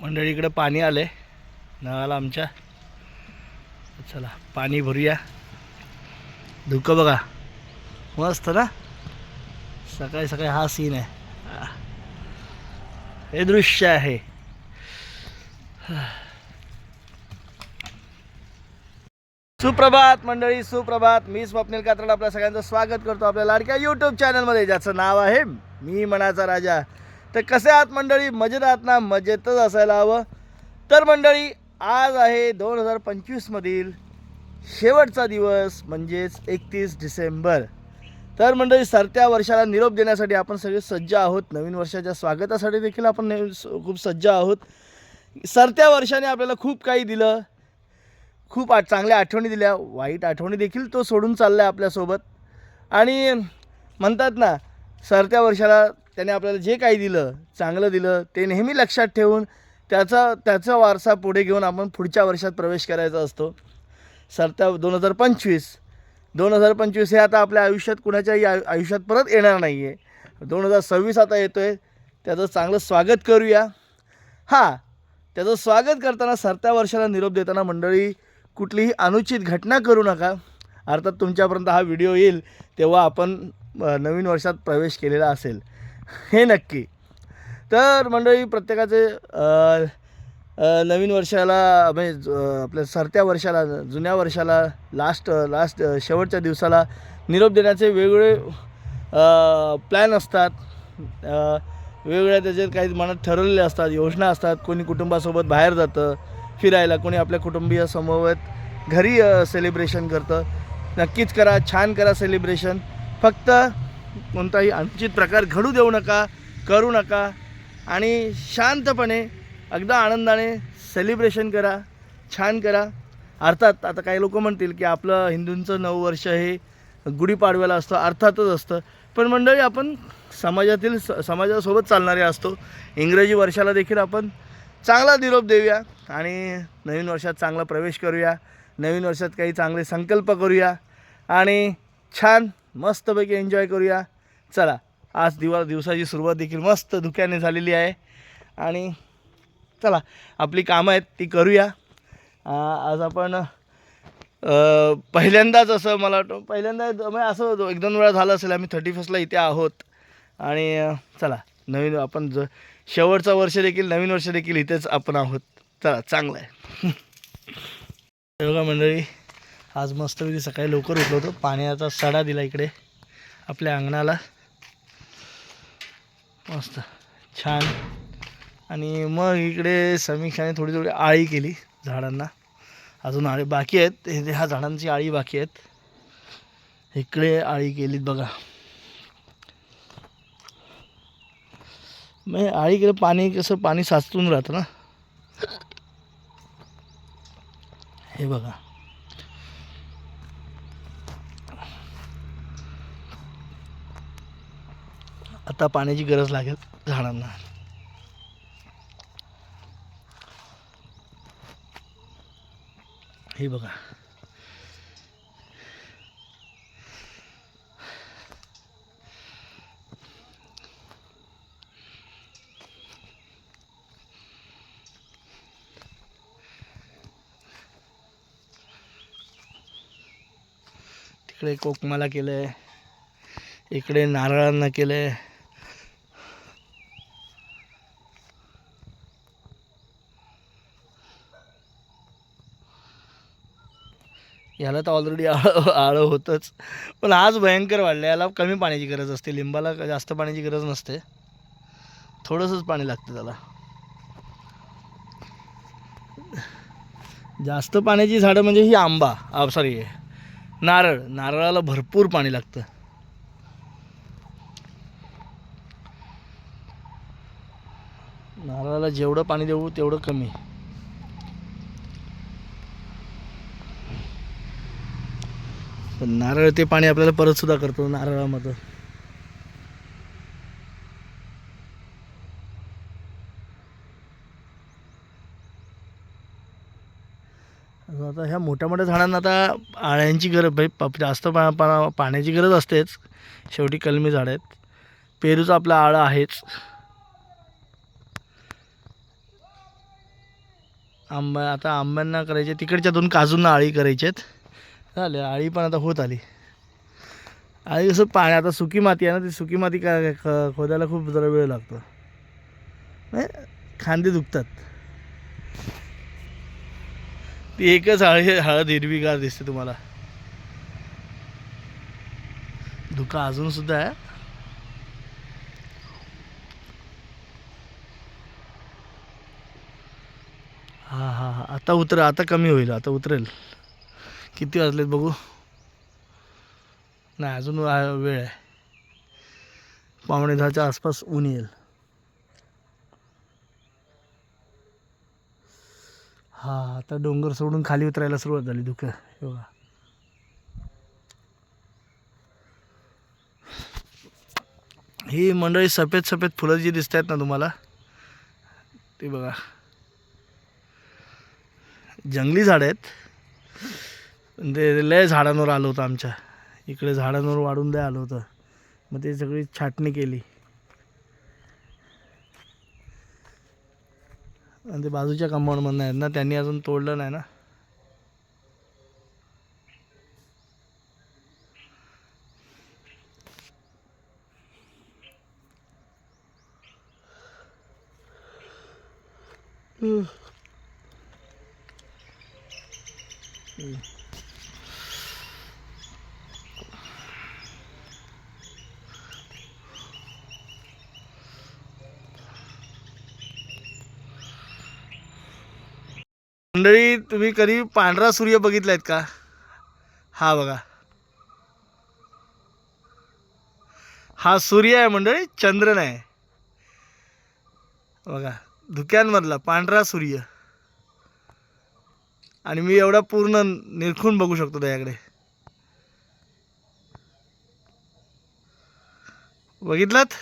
मंडळी इकडं पाणी आलं आहे नळाला आमच्या. चला पाणी भरूया. धुकं बघा. मस्त ना? सकाळी सकाळी हा सीन आहे. हे दृश्य आहे. सुप्रभात मंडळी सुप्रभात. मी स्वप्नील कात्रड आपल्या सगळ्यांचं स्वागत करतो आपल्या लाडक्या यूट्यूब चॅनलमध्ये ज्याचं नाव आहे मी मनाचा राजा. तर कसे आहात मंडळी? मजेत आहात ना? मजेतच असायला हवं. तर मंडळी आज आहे दोन हजार पंचवीसमधील शेवटचा दिवस म्हणजेच एकतीस डिसेंबर. तर मंडळी सरत्या वर्षाला निरोप देण्यासाठी आपण सगळे सज्ज आहोत. नवीन वर्षाच्या स्वागतासाठी देखील आपण नवीन खूप सज्ज आहोत. सरत्या वर्षाने आपल्याला खूप काही दिलं. खूप आठ चांगल्या आठवणी दिल्या. वाईट आठवणी देखील तो सोडून चालला आहे आपल्यासोबत. आणि म्हणतात ना सरत्या वर्षाला त्याने आपल्याला जे काही दिलं चांगलं दिलं ते नेहमी लक्षात ठेवून त्याचा त्याचा वारसा पुढे घेऊन आपण पुढच्या वर्षात प्रवेश करायचा असतो. सरत्या दोन हजार पंचवीस. दोन हजार पंचवीस हे आता आपल्या आयुष्यात कुणाच्याही आयु आयुष्यात परत येणार नाही आहे दोन हजार सव्वीस आता येतो आहे त्याचं चांगलं स्वागत करूया. हां त्याचं स्वागत करताना सरत्या वर्षाला निरोप देताना मंडळी कुठलीही अनुचित घटना करू नका. अर्थात तुमच्यापर्यंत हा व्हिडिओ येईल तेव्हा आपण नवीन वर्षात प्रवेश केलेला असेल. हे नक्की. तर मंडळी प्रत्येकाचे नवीन वर्षाला म्हणजे आपल्या सरत्या वर्षाला जुन्या वर्षाला लास्ट लास्ट शेवटच्या दिवसाला निरोप देण्याचे वेगवेगळे प्लॅन असतात. वेगवेगळ्या त्याच्यात काही मनात ठरवलेले असतात योजना असतात. कोणी कुटुंबासोबत बाहेर जातं फिरायला कोणी आपल्या कुटुंबियासमवेत घरी सेलिब्रेशन करतं. नक्कीच करा छान करा सेलिब्रेशन फक्त कोणताही अनुचित प्रकार घडू देऊ नका करू नका. आणि शांतपणे अगदा आनंदाने सेलिब्रेशन करा छान करा. अर्थात आता काही लोक म्हणतील की आपलं हिंदूंचं नऊ वर्ष हे गुढीपाडव्याला असतं अर्थातच असतं. पण मंडळी आपण समाजातील स समाजासोबत चालणारे असतो. इंग्रजी वर्षाला देखील आपण चांगला निरोप देऊया आणि नवीन वर्षात चांगला प्रवेश करूया. नवीन वर्षात काही चांगले संकल्प करूया. आणि छान मस्तपैकी एन्जॉय करूया. चला आज दिवा दिवसाची सुरुवात देखील मस्त धुक्याने झालेली आहे. आणि चला आपली कामं आहेत ती करूया. आज आपण पहिल्यांदाच असं मला वाटतं पहिल्यांदा म्हणजे असं एक दोन वेळा झालं असेल आम्ही थर्टी फर्स्टला इथे आहोत. आणि चला नवीन आपण ज शेवटचं वर्ष देखील नवीन वर्ष देखील इथेच आपण आहोत. चला चांगलं आहे. योगा मंडळी आज मस्तपैकी सकाळी लवकर उठलो होतो. पाण्याचा सडा दिला इकडे आपल्या अंगणाला. मस्त छान. आणि मग इकडे समीक्षाने थोडी थोडी आळी केली झाडांना. अजून आळी बाकी आहेत. हे ह्या झाडांची आळी बाकी आहेत. इकडे आळी केलीत बघा. मग आळीकडे पाणी कसं पाणी साचून राहतं ना? हे बघा. आता पाण्याची गरज लागेल झाडांना. हे बघा. तिकडे कोकमाला केलं आहे इकडे नारळांना केलं आहे ह्याला तर ऑलरेडी आळं आळं होतंच. पण आज भयंकर वाढलं याला कमी पाण्याची गरज असते. लिंबाला जास्त पाण्याची गरज नसते. थोडंसंच पाणी लागतं त्याला. जास्त पाण्याची झाडं म्हणजे ही आंबा. सॉरी नारळ. नारळाला भरपूर पाणी लागतं. नारळाला जेवढं पाणी देऊ तेवढं कमी. पण नारळ ते पाणी आपल्याला परत सुद्धा करतो नारळामध्ये. आता ह्या मोठ्या मोठ्या झाडांना आता आळ्यांची गरज भाई प- जास्त पा पा पाण्याची गरज असतेच. शेवटी कलमी झाड आहेत. पेरूचं आपलं आळं आहेच. आंबा आता आंब्यांना करायचे तिकडच्या दोन काजूंना आळी करायचे आहेत झाले आळी पण आता होत आली. आळी कसं पाणी आता सुकी माती आहे ना ती सुकी माती का खोदायला खूप जरा वेळ लागतो. म्हणजे खांदे दुखतात. ती एकच हळद हळद हिरवीगार दिसते तुम्हाला. धुका अजून सुद्धा आहे. हा हा हा. आता उतर आता कमी होईल आता उतरेल. किती वाजलेत बघू? नाही अजून वेळ आहे. पावणे दहाच्या आसपास ऊन येईल. हा आता डोंगर सोडून खाली उतरायला सुरुवात झाली दुःख बघा. ही मंडळी सफेद सफेद फुलं जी दिसत आहेत ना तुम्हाला ती बघा. जंगली झाडं आहेत. ते लय झाडांवर आलं होतं आमच्या. इकडे झाडांवर वाढून लय आलं होतं. मग ते सगळी छाटणी केली. आणि ते बाजूच्या कंपाऊंडमधनं आहेत ना त्यांनी अजून तोडलं नाही ना. मंडळी तुम्ही कधी पांढरा सूर्य बघितलायत का? हा बघा. हा सूर्य आहे मंडळी चंद्र नाही बघा धुक्यांमधला पांढरा सूर्य. आणि मी एवढा पूर्ण निरखून बघू शकतो त्याच्याकडे बघितलात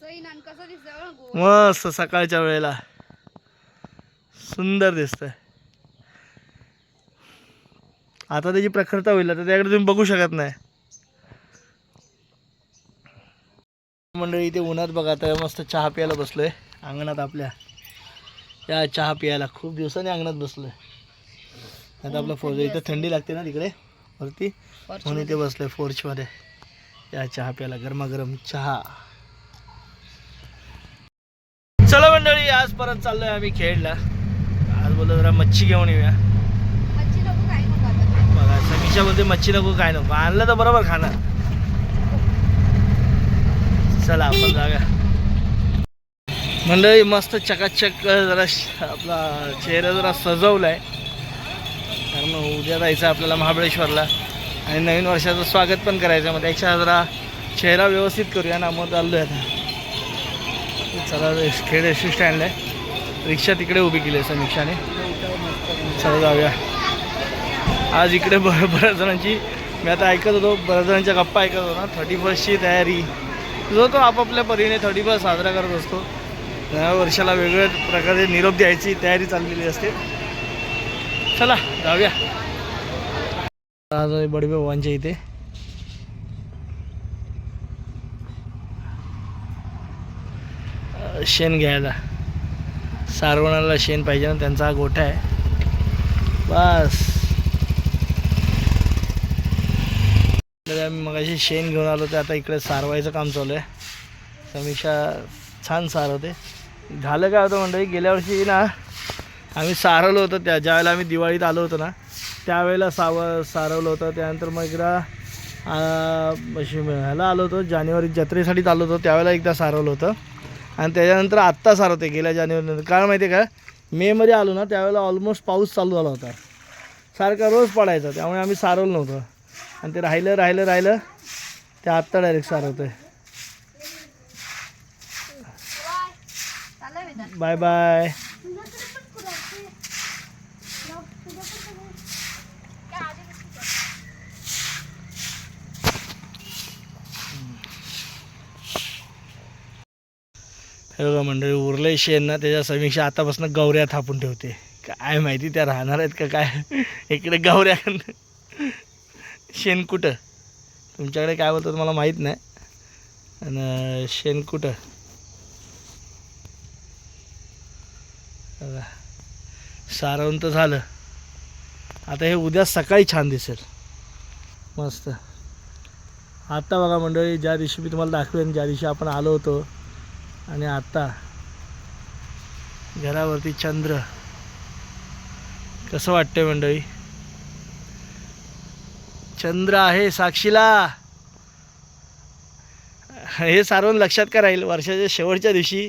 सई नान कसं दिसतं बघ गो मस्त सकाळच्या वेळेला. सुंदर दिसतंय. आता त्याची प्रखरता होईल आता त्याकडे तुम्ही बघू शकत नाही. मंडळी इथे उन्हात बघा आता मस्त चहा प्यायला बसलोय. अंगणात आपल्या. या चहा प्यायला. खूप दिवसांनी अंगणात बसलोय. आता आपला फोर इथे थंडी लागते ना तिकडे वरती. म्हणून इथे बसलोय फोर्चमध्ये या चहा प्यायला गरमागरम चहा चला मंडळी आज परत चाललोय आम्ही खेळला आज बोललो जरा मच्छी घेऊन येऊया. बघा समीक्षा बोलते मच्छी नको काय नको. आणलं तर बरोबर खाणार. चला आपण जाऊया. मंडळी मस्त चकाचक जरा आपला चेहरा जरा सजवलाय. कारण उद्या जायचं आपल्याला महाबळेश्वरला. आणि नवीन वर्षाचं स्वागत पण करायचं मग त्याच्या जरा चेहरा व्यवस्थित करूया ना मग चाललोय आता. चला खेड खेळ टी स्टँड आहे. रिक्षा तिकडे उभी केली आहे समीक्षाने चला जाऊया. आज इकडे ब बऱ्याच जणांची मी आता ऐकत होतो बऱ्याच जणांच्या गप्पा ऐकत होतो ना. थर्टी फर्स्टची तयारी. जो तो आपापल्या परीने थर्टी फर्स्ट साजरा करत असतो. नव्या वर्षाला वेगवेगळ्या प्रकारे निरोप द्यायची तयारी चाललेली असते. चला जाऊया. आज आहे बडबे इथे. शेण घ्यायला. सारवणाला शेण पाहिजे ना त्यांचा हा गोठा आहे. बस. तर आम्ही मगाशी शेण घेऊन आलो ते आता इकडे सारवायचं काम चालू आहे. समीक्षा छान सारवते. झालं काय होतं म्हणतो गेल्या वर्षी ना आम्ही सारवलं होतं त्या ज्यावेळेला आम्ही दिवाळीत आलो होतो ना त्यावेळेला साव सारवलं होतं. त्यानंतर मग एकदा अशी ह्याला आलो होतो जानेवारी जत्रेसाठीच आलो होतो. त्यावेळेला एकदा सारवलं होतं. आणि त्याच्यानंतर आत्ता सारवते गेल्या जानेवारीनंतर. कारण माहिती आहे का मेमध्ये आलो ना त्यावेळेला ऑलमोस्ट पाऊस चालू झाला होता. सारखा रोज पडायचा त्यामुळे आम्ही सारवलं नव्हतं. आणि ते राहिलं राहिलं राहिलं ते आत्ता डायरेक्ट सारवतं बाय बाय हे बघा मंडळी उरलं शेण ना त्याच्या समीक्षा आतापासून गौऱ्या थापून ठेवते. काय माहिती त्या राहणार आहेत का काय? इकडे गौऱ्या शेणकुटं तुमच्याकडे काय बोलतात मला माहीत नाही. आणि शेणकुटं कुठं? सारवंत झालं. आता हे उद्या सकाळी छान दिसेल. मस्त. आत्ता बघा मंडळी ज्या दिवशी मी तुम्हाला दाखवेन ज्या दिवशी आपण आलो होतो आणि आता घरावरती चंद्र. कसं वाटतंय मंडळी? चंद्र आहे साक्षीला. हे सारवण लक्षात का राहील वर्षाच्या शेवटच्या दिवशी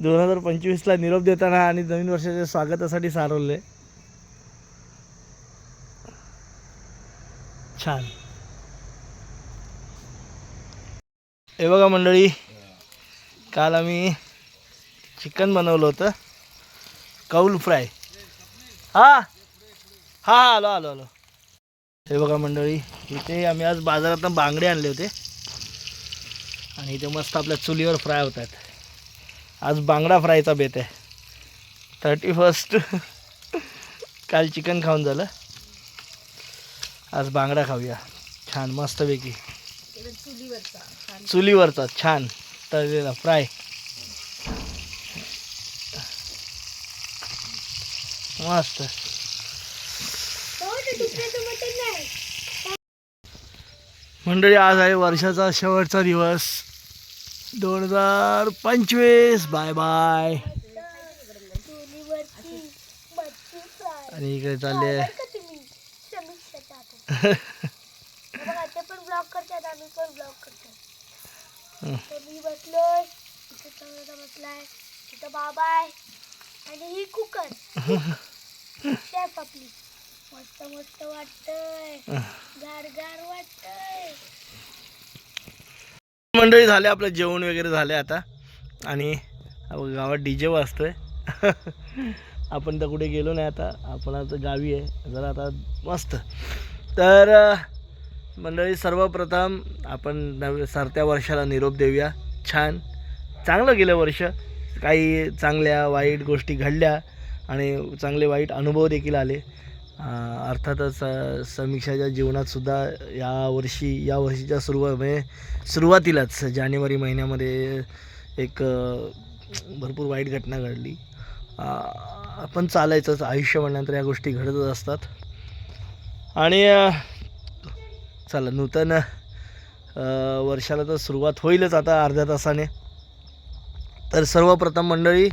दोन हजार पंचवीसला निरोप देताना आणि नवीन वर्षाच्या स्वागतासाठी सारवले छान. हे बघा मंडळी काल आम्ही चिकन बनवलं होतं. कौल फ्राय. हा? हा हा आलो आलो आलो. हे बघा मंडळी इथे आम्ही आज बाजारातून बांगडे आणले होते. आणि इथे मस्त आपल्या चुलीवर फ्राय होत आहेत आज बांगडा फ्रायचा बेत आहे. थर्टी फर्स्ट काल चिकन खाऊन झालं. आज बांगडा खाऊया. छान मस्तपैकी चुलीवरचा छान. तळलेला फ्राय. मस्त. मंडळी आज आहे वर्षाचा शेवटचा दिवस. दोन हजार पंचवीस. बाय बाय आणि इकडे चालले. ते पण ब्लॉग करतात आम्ही पण ब्लॉग करतो. हं. तर मी बसलोय इथे समोर बसलाय तिथं बाबा आहे आणि ही कुकर. शेफ आपली. मस्त मस्त वाटतंय. गार गार वाटतंय. मंडळी झाले आपलं जेवण वगैरे झाले आता. आणि गावात डी जे वाजतोय. आपण तर कुठे गेलो नाही आता. आपण आता गावी आहे. जरा आता मस्त. तर अं, मंडळी सर्वप्रथम आपण नव सरत्या वर्षाला निरोप देऊया. छान. चांगलं गेलं वर्ष. काही चांगल्या वाईट गोष्टी घडल्या आणि चांगले वाईट अनुभव देखील आले. अर्थातच समीक्षाच्या जीवनातसुद्धा या वर्षी या वर्षीच्या सुरुवात म्हणजे सुरुवातीलाच जानेवारी महिन्यामध्ये एक भरपूर वाईट घटना घडली. आपण चालायचंच आयुष्य म्हणल्यानंतर या गोष्टी घडतच असतात. आणि चला नूतन वर्षाला तर सुरुवात होईलच आता अर्ध्या तासाने. तर सर्वप्रथम मंडळी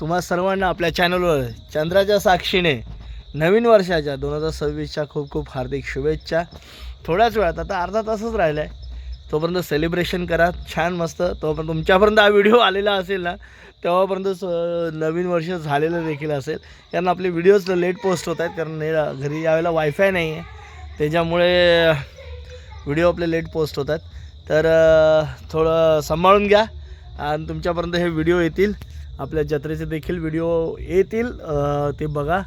तुम्हा सर्वांना आपल्या चॅनलवर चंद्राच्या साक्षीने नवीन वर्षाच्या दोन हजार सव्वीसच्या खूप खूप हार्दिक शुभेच्छा. थोड्याच वेळात आता अर्धा तासच राहिला आहे तोपर्यंत सेलिब्रेशन करा छान मस्त. तोपर्यंत तुमच्यापर्यंत हा व्हिडिओ आलेला असेल ना तेव्हापर्यंत स- नवीन वर्ष झालेलं देखील असेल. कारण आपले व्हिडिओज लेट पोस्ट होत आहेत कारण घरी यावेळेला वायफाय नाही आहे त्याच्यामुळे व्हिडिओ आपले लेट पोस्ट होतात. तर थोडं सांभाळून घ्या आणि तुमच्यापर्यंत हे व्हिडिओ येतील. आपल्या जत्रेचे देखील व्हिडिओ येतील. ते बघा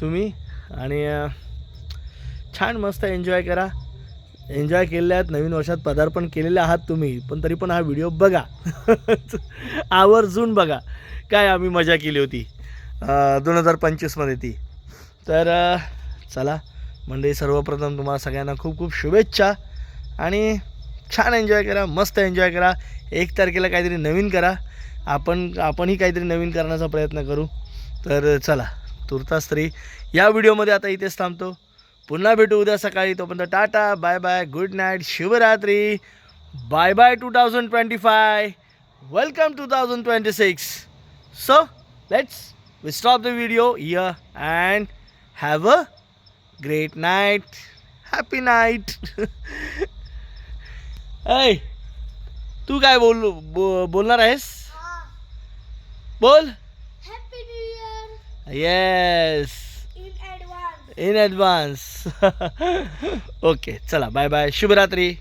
तुम्ही. आणि छान मस्त एन्जॉय करा. एन्जॉय केलेले आहेत नवीन वर्षात पदार्पण केलेले आहात तुम्ही पण तरी पण हा व्हिडिओ बघा. आवर्जून बघा. काय आम्ही मजा केली होती. दोन हजार पंचवीसमध्ये ती. तर चला. म्हणजे सर्वप्रथम तुम्हाला सगळ्यांना खूप खूप शुभेच्छा आणि छान एन्जॉय करा मस्त एन्जॉय करा. एक तारखेला काहीतरी नवीन करा. आपण आपणही काहीतरी नवीन करण्याचा प्रयत्न करू. तर चला तुर्तास तरी या व्हिडिओमध्ये आता इथेच थांबतो. पुन्हा भेटू उद्या सकाळी. तोपर्यंत tata bye bye good night Shivratri bye bye two thousand twenty five welcome to thousand twenty six so let's we stop the video year and have a great night happy night ऐ तू काय बोल बो, बोलणार आहेस? बोल. Yes in advance okay चला bye bye शुभरात्री.